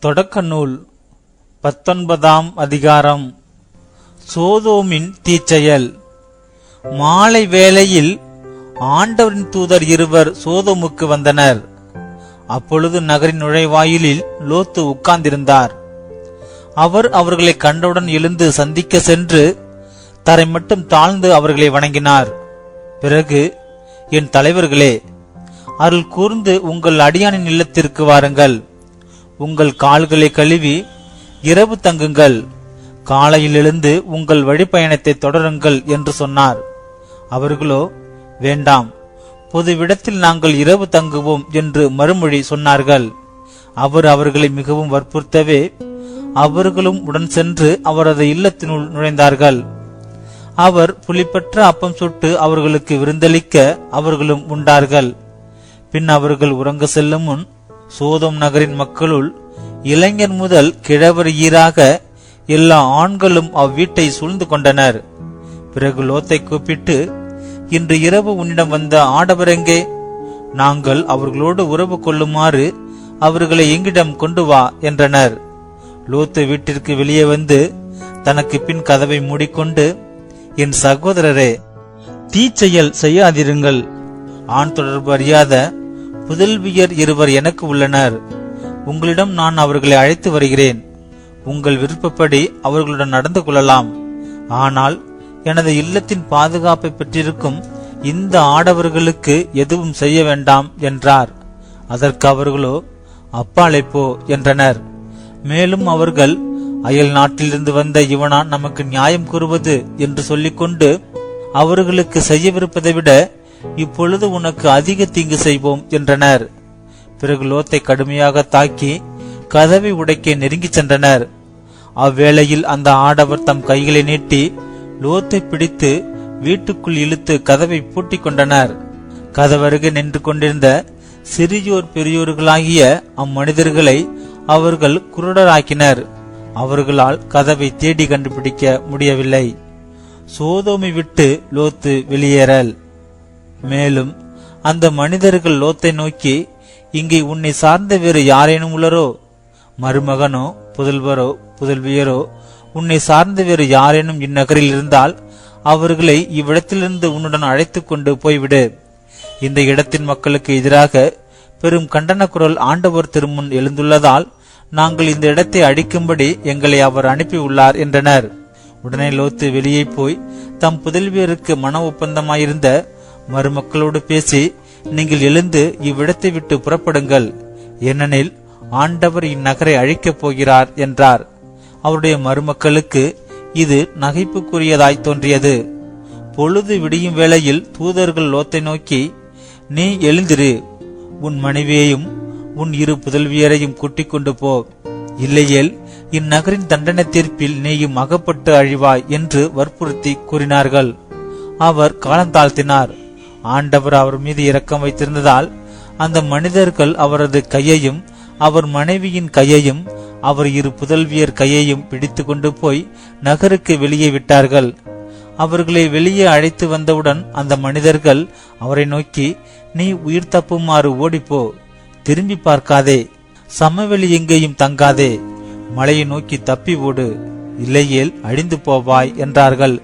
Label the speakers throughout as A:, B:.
A: தொடக்க நூல் பத்தொன்பதாம் அதிகாரம். சோதோமின் தீச்செயல். மாலை வேளையில் ஆண்டவரின் தூதர் இருவர் சோதோமுக்கு வந்தனர். அப்பொழுது நகரின் நுழைவாயிலில் லோத்து உட்கார்ந்திருந்தார். அவர் அவர்களை கண்டவுடன் எழுந்து சந்திக்க சென்று தரை மட்டும் தாழ்ந்து அவர்களை வணங்கினார். பிறகு என் தலைவர்களே அருள் கூர்ந்து உங்கள் அடியானின் இல்லத்திற்கு வாருங்கள். உங்கள் கால்களை கழுவி இரவு தங்குங்கள். காலையில் எழுந்து உங்கள் வழிப்பயணத்தை தொடருங்கள் என்று சொன்னார். அவர்களோ வேண்டாம். பொதுவிடத்தில் நாங்கள் இரவு தங்குவோம் என்று மறுமொழி சொன்னார்கள். அவர் அவர்களை மிகவும் வற்புறுத்தவே அவர்களும் உடன் சென்று அவரது இல்லத்தினுள் நுழைந்தார்கள். அவர் புலிப்பற்ற அப்பம் சுட்டு அவர்களுக்கு விருந்தளிக்க அவர்களும் உண்டார்கள். பின் அவர்கள் உறங்க செல்லும் முன் சோதம் நகரின் மக்களுள் இளைஞர் முதல் கிழவர் ஈராக எல்லா ஆண்களும் அவ்வீட்டை சூழ்ந்து கொண்டனர். பிறகு லோத்தை கூப்பிட்டு இன்று இரவு உன்னிடம் வந்த ஆடவரெங்கே நாங்கள் அவர்களோடு உறவு கொள்ளுமாறு அவர்களை எங்கிடம் கொண்டு வா என்றனர். லோத்து வீட்டிற்கு வெளியே வந்து தனக்கு பின் கதவை மூடிக்கொண்டு என் சகோதரரே தீச்செயல் செய்யாதிருங்கள். ஆண் தொடர்பு அறியாத புதல்வியர் இருவர் எனக்கு உள்ளனர். உங்களிடம் நான் அவர்களை அழைத்து வருகிறேன். உங்கள் விருப்பப்படி அவர்களுடன் நடந்து கொள்ளலாம். ஆனால் எனது இல்லத்தின் பாதுகாப்பை பெற்றிருக்கும் இந்த ஆடவர்களுக்கு எதுவும் செய்ய வேண்டாம் என்றார். அதற்கு அவர்களோ அப்பாலை போ என்றனர். மேலும் அவர்கள் அயல் நாட்டிலிருந்து வந்த இவனா நமக்கு நியாயம் கூறுவது என்று சொல்லிக்கொண்டு அவர்களுக்கு செய்யவிருப்பதை விட இப்பொழுது உனக்கு அதிக தீங்கு செய்வோம் என்றனர். பிறகு லோத்தை கடுமையாக தாக்கி கதவை உடைக்க நெருங்கி சென்றனர். அவ்வேளையில் அந்த ஆடவர் தம் கைகளை நீட்டி லோத்தை பிடித்து வீட்டுக்குள் இழுத்து கதவை பூட்டிக் கொண்டனர். கதவருகே நின்று கொண்டிருந்த சிறியோர் பெரியோர்களாகிய அம்மனிதர்களை அவர்கள் குருடராக்கினர். அவர்களால் கதவை தேடி கண்டுபிடிக்க முடியவில்லை. சோதோமை விட்டு லோத்து வெளியேறல். மேலும் அந்த மனிதர்கள் லோத்தை நோக்கி இங்கே உன்னை சார்ந்த வேறு யாரேனும் உள்ளரோ? மருமகனோ புதல்வரோ புதல்வியரோ உன்னை சார்ந்த வேறு யாரேனும் இந்நகரில் இருந்தால் அவர்களை இவ்விடத்திலிருந்து உன்னுடன் அழைத்துக் கொண்டு போய்விடு. இந்த இடத்தின் மக்களுக்கு எதிராக பெரும் கண்டன குரல் ஆண்டவர் திருமுன் எழுந்துள்ளதால் நாங்கள் இந்த இடத்தை அடிக்கும்படி எங்களை அவர் அனுப்பியுள்ளார் என்றனர். உடனே லோத்து வெளியே போய் தம் புதல்வியருக்கு மன ஒப்பந்தமாயிருந்த மருமக்களோடு பேசி நீங்கள் எழுந்து இவ்விடத்தை விட்டு புறப்படுங்கள். ஏனெனில் ஆண்டவர் இந்நகரை அழிக்கப் போகிறார் என்றார். அவருடைய மருமக்களுக்கு இது நகைப்புக்குரியதாய் தோன்றியது. பொழுது விடியும் வேளையில் தூதர்கள் லோத்தை நோக்கி நீ எழுந்திரு. உன் மனைவியையும் உன் இரு புதல்வியரையும் கூட்டிக் கொண்டு போ. இல்லையேல் இந்நகரின் தண்டனை தீர்ப்பில் நீயும் அகப்பட்டு அழிவாய் என்று வற்புறுத்தி கூறினார்கள். அவர் காலந்தாழ்த்தினார். ஆண்டவர் அவர் மீது இரக்கம் வைத்திருந்ததால் அந்த மனிதர்கள் அவரது கையையும் அவர் மனைவியின் கையையும் அவர் இரு புதல்வியர் கையையும் பிடித்து கொண்டு போய் நகருக்கு வெளியே விட்டார்கள். அவர்களை வெளியே அழைத்து வந்தவுடன் அந்த மனிதர்கள் அவரை நோக்கி நீ உயிர் தப்புமாறு ஓடிப்போ திரும்பி பார்க்காதே சமவெளி எங்கேயும் தங்காதே மலையை நோக்கி தப்பி ஓடு இல்லையேல் அழிந்து போவாய் என்றார்கள்.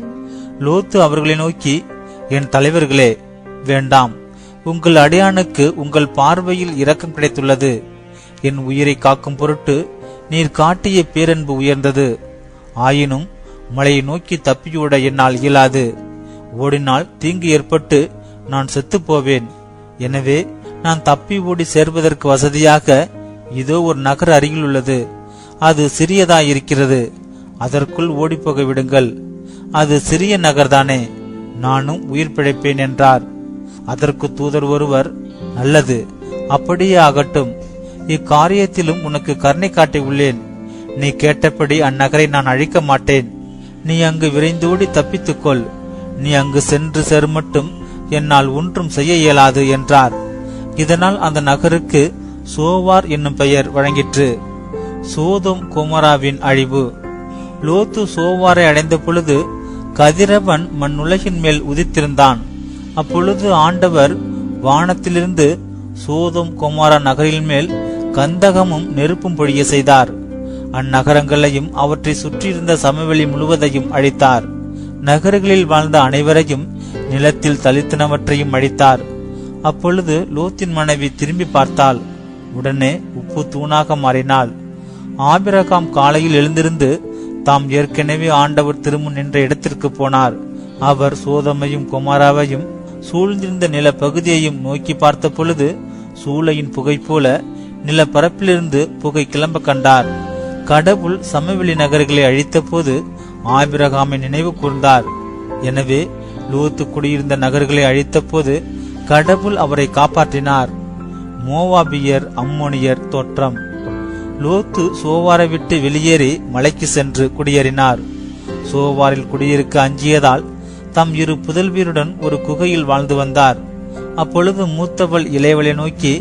A: லோத்து அவர்களை நோக்கி என் தலைவர்களே வேண்டாம். உங்கள் அடியானுக்கு உங்கள் பார்வையில் இரக்கம் கிடைத்துள்ளது. என் உயிரை காக்கும் பொருட்டு நீர் காட்டிய பேரன்பு உயர்ந்தது. ஆயினும் மலையை நோக்கி தப்பியோட என்னால் இயலாது. ஓடினால் தீங்கு ஏற்பட்டு நான் செத்துப்போவேன். எனவே நான் தப்பி ஓடி சேர்வதற்கு வசதியாக இதோ ஒரு நகர் அருகில் உள்ளது. அது சிறியதாயிருக்கிறது. அதற்குள் ஓடிப்போக விடுங்கள். அது சிறிய நகர்தானே. நானும் உயிர் பிழைப்பேன் என்றார். அதற்கு தூதர் ஒருவர் நல்லது அப்படியே ஆகட்டும். இக்காரியத்திலும் உனக்கு கருணை காட்டி உள்ளேன். நீ கேட்டபடி அந்நகரை நான் அழிக்க மாட்டேன். நீ அங்கு விரைந்தோடி தப்பித்துக்கொள். நீ அங்கு சென்று செருமட்டும் என்னால் ஒன்றும் செய்ய இயலாது என்றார். இதனால் அந்த நகருக்கு சோவார் என்னும் பெயர் வழங்கிற்று. சோதம் குமராவின் அழிவு. லோத்து சோவாரை அடைந்த பொழுது கதிரவன் மண்ணுலகின் மேல் உதித்திருந்தான். அப்பொழுது ஆண்டவர் வானத்திலிருந்து சோதம் குமாரா நகரின் மேல் கந்தகமும் நெருப்பும் பொழிய செய்தார். அந்நகரங்களையும் அவற்றை சுற்றியிருந்த சமவெளி முழுவதையும் அழித்தார். நகர்களில் வாழ்ந்த அனைவரையும் நிலத்தில் தளித்தனவற்றையும் அழித்தார். அப்பொழுது லோத்தின் மனைவி திரும்பி பார்த்தாள். உடனே உப்பு தூணாக மாறினாள். ஆபிரகாம் காலையில் எழுந்திருந்து தாம் ஏற்கனவே ஆண்டவர் திருமுன் நின்ற இடத்திற்கு போனார். அவர் சோதமையும் குமாராவையும் சூழ்ந்திருந்த நில பகுதியையும் நோக்கி பார்த்த பொழுது சூளையின் புகை போல நிலப்பரப்பிலிருந்து புகை கிளம்ப கண்டார். கடவுள் சமவெளி நகர்களை அழித்த போது ஆபிரகாமை நினைவு கூர்ந்தார். எனவே லூத்து குடியிருந்த நகர்களை அழித்த போது கடவுள் அவரை காப்பாற்றினார். மோவாபியர் அம்மோனியர் தோற்றம். லோத்து சோவாரை விட்டு வெளியேறி மலைக்கு சென்று குடியேறினார். சோவாரில் குடியிருக்க அஞ்சியதால் தம் இரு புதல்வியருடன் ஒரு குகையில் வாழ்ந்து வந்தார். அப்பொழுது மூத்தவள் இளையவளை நோக்கி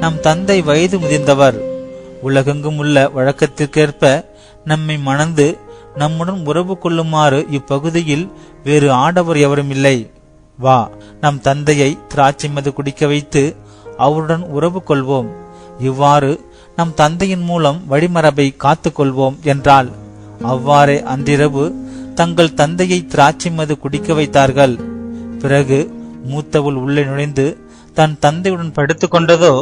A: நம் தந்தை வயது முதிர்ந்தவர். உலகெங்கும் உள்ள வழக்கத்திற்கேற்ப நம்மை மணந்து நம்முடன் உறவு கொள்ளுமாறு இப்பகுதியில் வேறு ஆடவர் எவரும் இல்லை. வா நம் தந்தையை திராட்சை மது குடிக்க வைத்து அவருடன் உறவு கொள்வோம். இவ்வாறு நம் தந்தையின் மூலம் வழிமரபை காத்துக்கொள்வோம் என்றால் என்றாள். அவ்வாறே அன்றிரவு தங்கள் தந்தையை திராட்சை மது குடிக்க வைத்தார்கள். பிறகு மூத்தவள் உள்ளே நுழைந்து தன் தந்தையுடன் படுத்துக்கொண்டதோ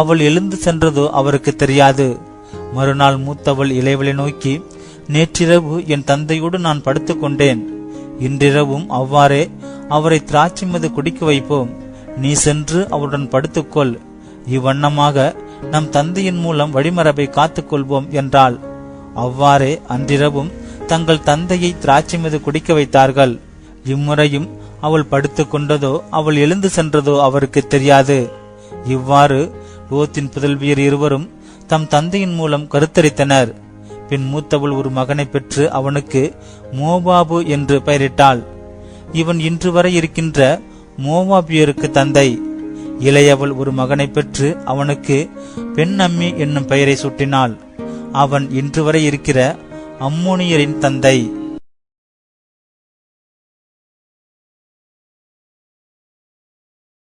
A: அவள் எழுந்து சென்றதோ அவருக்கு தெரியாது. மறுநாள் மூத்தவள் இளையவளை நோக்கி நேற்றிரவு என் தந்தையோடு நான் படுத்துக்கொண்டேன் இன்றிரவும் அவ்வாறே அவரை திராட்சை மது குடிக்க வைப்போம். நீ சென்று அவருடன் படுத்துக்கொள் இவ்வண்ணமாக நம் தந்தையின் மூலம் வழிமரபை காத்துக்கொள்வோம் என்றாள். அவ்வாறே அன்றிரவும் தங்கள் தந்தையை திராட்சை மீது குடிக்க வைத்தார்கள். இம்முறையும் அவள் படுத்து கொண்டதோ அவள் எழுந்து சென்றதோ அவருக்கு தெரியாது. இவ்வாறு லோத்தின் புதல்வியர் இருவரும் தம் தந்தையின் மூலம் கருத்தரித்தனர். பின் மூத்தவள் ஒரு மகனை பெற்று அவனுக்கு மோபாபு என்று பெயரிட்டாள். இவன் இன்று வரை இருக்கின்ற மோவாபியருக்கு தந்தை. இளையவள் ஒரு மகனை பெற்று அவனுக்கு பெண் அம்மி என்னும் பெயரை சூட்டினாள். அவன் இன்று வரை இருக்கிற அம்மோனியரின் தந்தை.